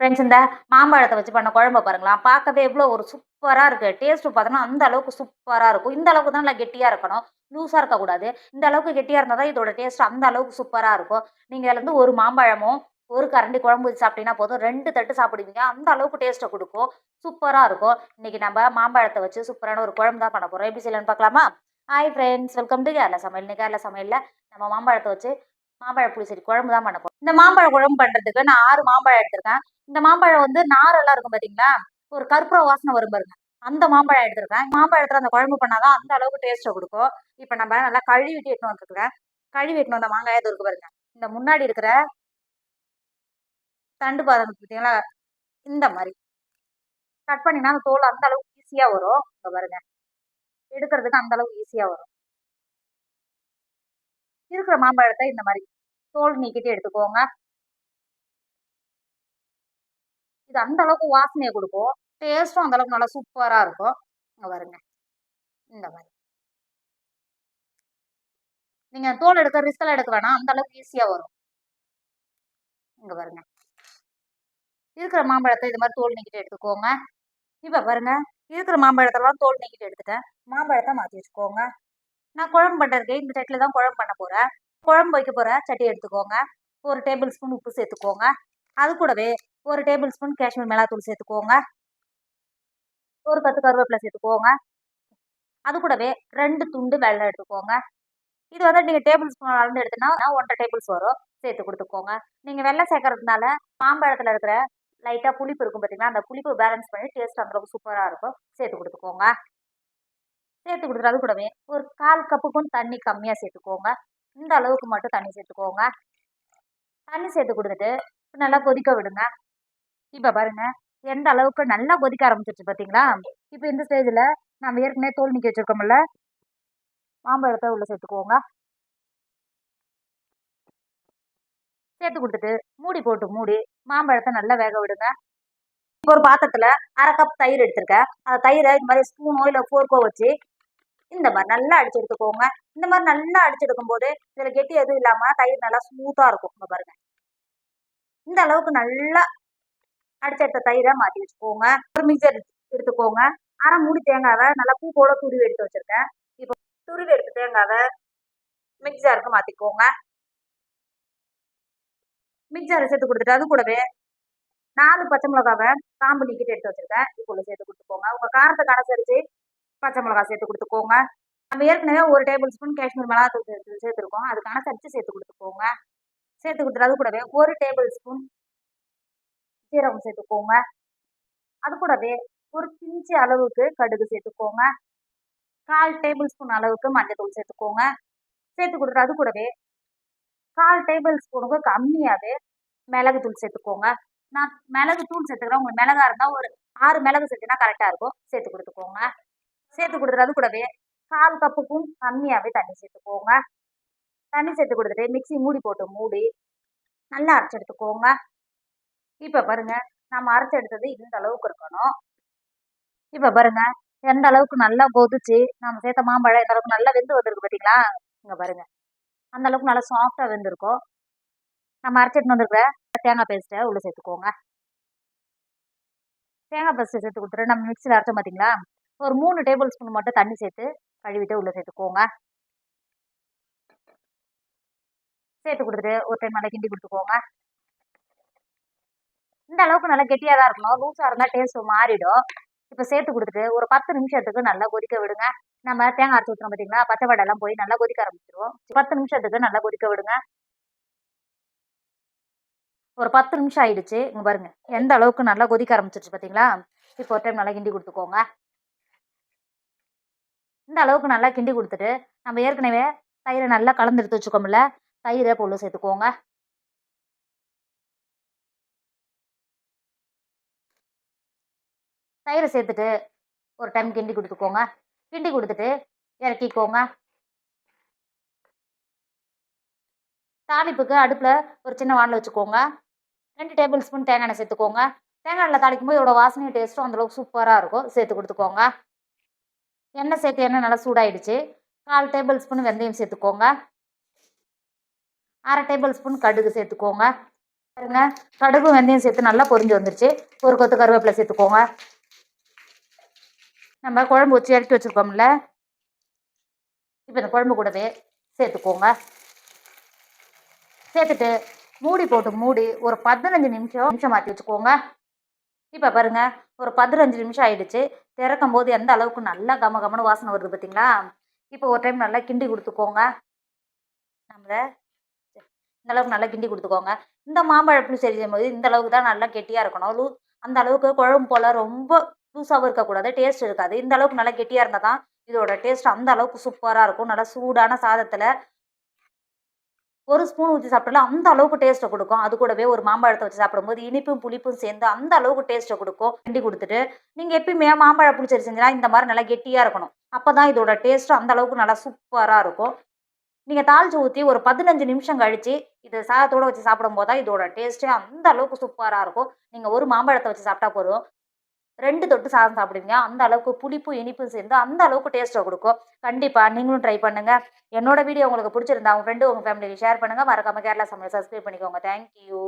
Friends இந்த மாம்பழத்தை வச்சு பண்ண குழம்ப பாருங்களா பார்க்கவே எவ்வளோ ஒரு சூப்பராக இருக்குது டேஸ்ட்டு பார்த்தோன்னா அந்த அளவுக்கு சூப்பராக இருக்கும். இந்த அளவுக்கு தான் நல்லா கெட்டியாக இருக்கணும். லூஸாக இருக்கக்கூடாது இந்த அளவுக்கு கெட்டியாக இருந்தால் தான் இதோட டேஸ்ட் அந்த அளவுக்கு சூப்பராக இருக்கும். நீங்கள் இதுல ஒரு மாம்பழமும் ஒரு கரண்டி குழம்பு வச்சு சாப்பிட்டீங்கன்னா போதும். ரெண்டு தட்டு சாப்பிடுவீங்க. அந்த அளவுக்கு டேஸ்ட்டை கொடுக்கும். சூப்பராக இருக்கும். இன்றைக்கி நம்ம மாம்பழத்தை வச்சு சூப்பரான ஒரு குழம்பு தான் பண்ண போகிறோம் எப்படி செய்யலாம்னு பார்க்கலாமா? Hi friends welcome to Kerala சமையல். இன்னைக்கு கேரளா சமையலில் நம்ம மாம்பழத்தை வச்சு மாம்பழ புளிசரி குழம்பு தான் பண்ண போகிறோம் இந்த மாம்பழ குழம்பு பண்ணுறதுக்கு நான் ஆறு மாம்பழம் எடுத்திருக்கேன். இந்த மாம்பழம் வந்து நாரெல்லாம் இருக்கும் பார்த்தீங்களா ஒரு கற்பூர வாசனை வரும் பாருங்க. அந்த மாம்பழம் எடுத்திருக்கேன். மாம்பழத்தில் அந்த குழம்பு பண்ணாதான் அந்த அளவுக்கு டேஸ்ட்டை கொடுக்கும். இப்போ நம்ம நல்லா கழுவிட்டு எட்டுன்னு வந்துருக்கேன் கழுவி எட்டுன்னு வந்த மாங்காய் இது இருக்கு பாருங்க. இந்த முன்னாடி இருக்கிற தண்டு பாதம் பார்த்தீங்களா இந்த மாதிரி. கட் பண்ணினா அந்த தோல் அந்த அளவுக்கு ஈஸியாக வரும். இங்க பாருங்க. எடுக்கிறதுக்கு அந்த அளவுக்கு ஈஸியாக வரும். இருக்கிற மாம்பழத்தை இந்த மாதிரி தோல் நீக்கிட்டு எடுத்துக்கோங்க. இது அந்த அளவுக்கு வாசனையை கொடுக்கும். டேஸ்ட்டும் அந்த அளவுக்கு நல்லா சூப்பராக இருக்கும். இங்க பாருங்க. இந்த மாதிரி. நீங்க தோல் எடுக்க ரிஸ்கெல்லாம் எடுக்க வேணாம். அந்த அளவுக்கு ஈஸியா வரும். இங்க பாருங்க. இருக்கிற மாம்பழத்தை இது மாதிரி தோல் நீக்கிட்டு எடுத்துக்கோங்க. இப்ப பாருங்க. இருக்கிற மாம்பழத்தெல்லாம் தோல் நீக்கிட்டு எடுத்துட்டேன். மாம்பழத்தை மாத்தி வச்சுக்கோங்க. நான் குழம்பு பண்ணுறதுக்கு இந்த சட்டியில் தான் குழம்பு பண்ண போகிறேன் குழம்பு வைக்க போகிற சட்டி எடுத்துக்கோங்க. ஒரு டேபிள் ஸ்பூன் உப்பு சேர்த்துக்கோங்க. அது கூடவே ஒரு டேபிள் ஸ்பூன் காஷ்மீர் மிளகாத்தூள் சேர்த்துக்கோங்க. ஒரு பத்து கருவேப்பிலை சேர்த்துக்கோங்க. அது கூடவே ரெண்டு துண்டு வெள்ளம் எடுத்துக்கோங்க. இது வந்து நீங்கள் டேபிள் ஸ்பூன் அளந்து எடுத்தீங்கன்னா ஒன்றரை டேபிள்ஸ் வரும். சேர்த்து கொடுத்துக்கோங்க. நீங்கள் வெள்ளம் சேர்க்கறதுனால மாம்பழத்தில் இருக்கிற லைட்டாக புளிப்பு இருக்கும் பார்த்தீங்கன்னா அந்த புளிப்பு பேலன்ஸ் பண்ணி டேஸ்ட் அந்தளவுக்கு சூப்பராக இருக்கும். சேர்த்து கொடுத்துக்கோங்க. சேர்த்து கொடுத்துரு அது கூடவே ஒரு கால் கப்புக்கும் தண்ணி கம்மியாக சேர்த்துக்கோங்க. இந்த அளவுக்கு மட்டும் தண்ணி சேர்த்துக்கோங்க. தண்ணி சேர்த்து கொடுத்துட்டு நல்லா கொதிக்க விடுங்க. இப்போ பாருங்க எந்த அளவுக்கு நல்லா கொதிக்க ஆரம்பிச்சிருச்சு பார்த்தீங்களா இப்போ இந்த ஸ்டேஜில் நம்ம ஏற்கனவே தோல் நிற்க வச்சிருக்கோம்ல மாம்பழத்தை உள்ளே சேர்த்துக்கோங்க. சேர்த்து கொடுத்துட்டு மூடி போட்டு மூடி மாம்பழத்தை நல்லா வேக விடுங்க. இப்போ ஒரு பாத்திரத்தில் அரை கப் தயிர் எடுத்திருக்கேன். அந்த தயிரை இந்த மாதிரி ஸ்பூனோ இல்லை ஃபோர்க்கோ வச்சு இந்த மாதிரி நல்லா அடிச்சு எடுத்துக்கோங்க. இந்த மாதிரி நல்லா அடிச்சு எடுக்கும் போது இதில் கெட்டி எதுவும் இல்லாமல் தயிர் நல்லா ஸ்மூத்தாக இருக்கும். இங்கே பாருங்க. இந்த அளவுக்கு நல்லா அடிச்செடுத்த தயிரை மாற்றி வச்சுக்கோங்க. ஒரு மிக்சர் எடுத்துக்கோங்க. அரை மூடி தேங்காவை நல்லா பூ போல துருவி எடுத்து வச்சுருக்கேன். இப்போ துருவி எடுத்த தேங்காவை மிக்சருக்கு மாற்றிக்கோங்க மிக்சரை சேர்த்து கொடுத்துட்டு அது கூடவே நாலு பச்சை மிளகாவை காம்பு நீக்கிட்டு எடுத்து வச்சுருக்கேன். இப்போ சேர்த்து கொடுத்துக்கோங்க. உங்கள் காரத்துக்கு அனுசரித்து பச்சை மிளகா சேர்த்து கொடுத்துக்கோங்க. நம்ம ஏற்கனவே ஒரு டேபிள் ஸ்பூன் காஷ்மீர் மிளகாத்தூள் சேர்த்து சேர்த்துருக்கோம். அதுக்கான சர்ச்சி சேர்த்து கொடுத்துக்கோங்க. சேர்த்து கொடுத்துட்டு அது கூடவே ஒரு டேபிள் ஸ்பூன் சீரகம் சேர்த்துக்கோங்க. அது கூடவே ஒரு பிஞ்சு அளவுக்கு கடுகு சேர்த்துக்கோங்க. கால் டேபிள் ஸ்பூன் அளவுக்கு மஞ்சள் சேர்த்துக்கோங்க. சேர்த்து கொடுத்துட்டு அது கூடவே கால் டேபிள் ஸ்பூனுக்கு கம்மியாகவே மிளகு தூள் சேர்த்துக்கோங்க. நான் மிளகு தூள் சேர்த்துக்கிறேன். உங்களுக்கு மிளகா இருந்தால் ஒரு ஆறு மிளகு சேர்த்துனா கரெக்டாக இருக்கும். சேர்த்து கொடுத்துக்கோங்க. சேர்த்து கொடுத்துட்டு அது கூடவே கால் கப்புக்கும் கம்மியாகவே தண்ணி சேர்த்துக்கோங்க. தண்ணி சேர்த்து கொடுத்துட்டு மிக்சி மூடி போட்டு மூடி நல்லா அரைச்சி எடுத்துக்கோங்க. இப்போ பாருங்க நம்ம அரைச்சி எடுத்தது இந்த அளவுக்கு இருக்கணும். இப்போ பாருங்க எந்த அளவுக்கு நல்லா கொதிச்சு நம்ம சேர்த்த மாம்பழம் எந்த அளவுக்கு நல்லா வெந்து வந்திருக்கு பார்த்தீங்களா இங்கே பாருங்க அந்த அளவுக்கு நல்லா சாஃப்டாக வெந்திருக்கும். நம்ம அரைச்சிட்டு வந்துருக்கிற தேங்காய் பேஸ்ட்டை உள்ளே சேர்த்துக்கோங்க. தேங்காய் பேஸ்ட்டை சேர்த்து கொடுத்துட்டு நம்ம மிக்சியில் அரைச்சோம் பார்த்தீங்களா ஒரு மூணு டேபிள் ஸ்பூன் மட்டும் தண்ணி சேர்த்து கழுவிட்டு உள்ளே சேர்த்துக்கோங்க. சேர்த்து கொடுத்துட்டு ஒரு டைம் நல்லா கிண்டி கொடுத்துக்கோங்க. இந்த அளவுக்கு நல்லா கெட்டியாக தான் இருக்கணும். லூஸாக இருந்தால் டேஸ்ட் மாறிடும். இப்போ சேர்த்து கொடுத்துட்டு ஒரு பத்து நிமிஷத்துக்கு நல்லா கொதிக்க விடுங்க. நம்ம தேங்காய் அரைச்சி ஊற்றுறோம் பார்த்தீங்களா பச்சை வடைலாம் போய் நல்லா கொதிக்க ஆரம்பிச்சிருவோம் பத்து நிமிஷத்துக்கு நல்லா கொதிக்க விடுங்க. ஒரு பத்து நிமிஷம் ஆயிடுச்சு. இங்கே பாருங்க. எந்த அளவுக்கு நல்லா கொதிக்க ஆரம்பிச்சிருச்சு பார்த்தீங்களா இப்போ ஒரு டைம் நல்லா கிண்டி கொடுத்துக்கோங்க. இந்த அளவுக்கு நல்லா கிண்டி கொடுத்துட்டு நம்ம ஏற்கனவே தயிரை நல்லா கலந்து எடுத்து வச்சுக்கோம்ல தயிரை பொருள் சேர்த்துக்கோங்க. தயிரை சேர்த்துட்டு ஒரு டைம் கிண்டி கொடுத்துக்கோங்க. கிண்டி கொடுத்துட்டு இறக்கிக்கோங்க. தாளிப்புக்கு அடுப்பில் ஒரு சின்ன வானில் வச்சுக்கோங்க. ரெண்டு டேபிள் ஸ்பூன் தேங்காய் எண்ணெய் சேர்த்துக்கோங்க. தேங்காய் எண்ணெய் தாளிக்கும் போது இதோட வாசனையும் டேஸ்ட்டும் அந்தளவுக்கு சூப்பராக இருக்கும். சேர்த்து கொடுத்துக்கோங்க. எண்ணெய் சேர்த்து எண்ணெய் நல்லா சூடாயிடுச்சு. கால் டேபிள் ஸ்பூன் வெந்தயம் சேர்த்துக்கோங்க. அரை டேபிள் ஸ்பூன் கடுகு சேர்த்துக்கோங்க. பாருங்க கடுகு வெந்தயம் சேர்த்து நல்லா பொரிஞ்சு வந்துருச்சு. ஒரு கொத்து கருவேப்பிலை சேர்த்துக்கோங்க. நம்ம குழம்பு வச்சு இறக்கி வச்சுருக்கோம்ல. இப்போ இந்த குழம்பு கூடவே சேர்த்துக்கோங்க. சேர்த்துட்டு மூடி போட்டு மூடி ஒரு பதினஞ்சு நிமிஷம் நிமிஷம் மாற்றி வச்சுக்கோங்க. இப்போ பாருங்கள் ஒரு பதினஞ்சு நிமிஷம் ஆயிடுச்சு. திறக்கும் போது எந்த அளவுக்கு நல்லா கம கமன்னு வாசனை வருது பார்த்தீங்களா இப்போ ஒரு டைம் நல்லா கிண்டி கொடுத்துக்கோங்க. நம்மளை இந்த அளவுக்கு நல்லா கிண்டி கொடுத்துக்கோங்க. இந்த மாம்பழ செய்யும் போது இந்த அளவுக்கு தான் நல்லா கெட்டியாக இருக்கணும். லூ அந்த அளவுக்கு குழம்பு போல் ரொம்ப லூஸாகவும் இருக்கக்கூடாது டேஸ்ட் இருக்காது. இந்த அளவுக்கு நல்லா கெட்டியாக இருந்தால் தான் இதோட டேஸ்ட் அந்த அளவுக்கு சூப்பராக இருக்கும். நல்லா சூடான சாதத்தில் ஒரு ஸ்பூன் ஊற்றி சாப்பிட்டாலும் அந்த அளவுக்கு டேஸ்ட்டை கொடுக்கும். அது கூடவே ஒரு மாம்பழத்தை வச்சு சாப்பிடும்போது இனிப்பும் புளிப்பும் சேர்ந்து அந்த அளவுக்கு டேஸ்ட்டை கொடுக்கும். கிண்டி கொடுத்துட்டு நீங்கள் எப்பயுமே மாம்பழ புளிச்சரி செஞ்சீங்கன்னா இந்த மாதிரி நல்லா கெட்டியாக இருக்கணும். அப்போ தான் இதோட டேஸ்ட்டும் அந்த அளவுக்கு நல்லா சூப்பராக இருக்கும். நீங்கள் தாளிச்சு ஊற்றி ஒரு பதினஞ்சு நிமிஷம் கழித்து இது சாதத்தோடு வச்சு சாப்பிடும்போது தான் இதோட டேஸ்ட்டே அந்த அளவுக்கு சூப்பராக இருக்கும். நீங்கள் ஒரு மாம்பழத்தை வச்சு சாப்பிட்டா போதும். ரெண்டு தொட்டு சாதம் சாப்பிடுவீங்க. அந்த அளவுக்கு புளிப்பும் இனிப்பும் சேர்ந்து அந்த அளவுக்கு டேஸ்ட்டை கொடுக்கும். கண்டிப்பாக நீங்களும் ட்ரை பண்ணுங்கள் என்னோட வீடியோ உங்களுக்கு பிடிச்சிருந்தா உங்கள் ஃப்ரெண்டு உங்கள் ஃபேமிலிக்கு ஷேர் பண்ணுங்கள் மறக்காமல் கேரளா சமையல் சப்ஸ்கிரைப் பண்ணிக்கோங்க. தேங்க்யூ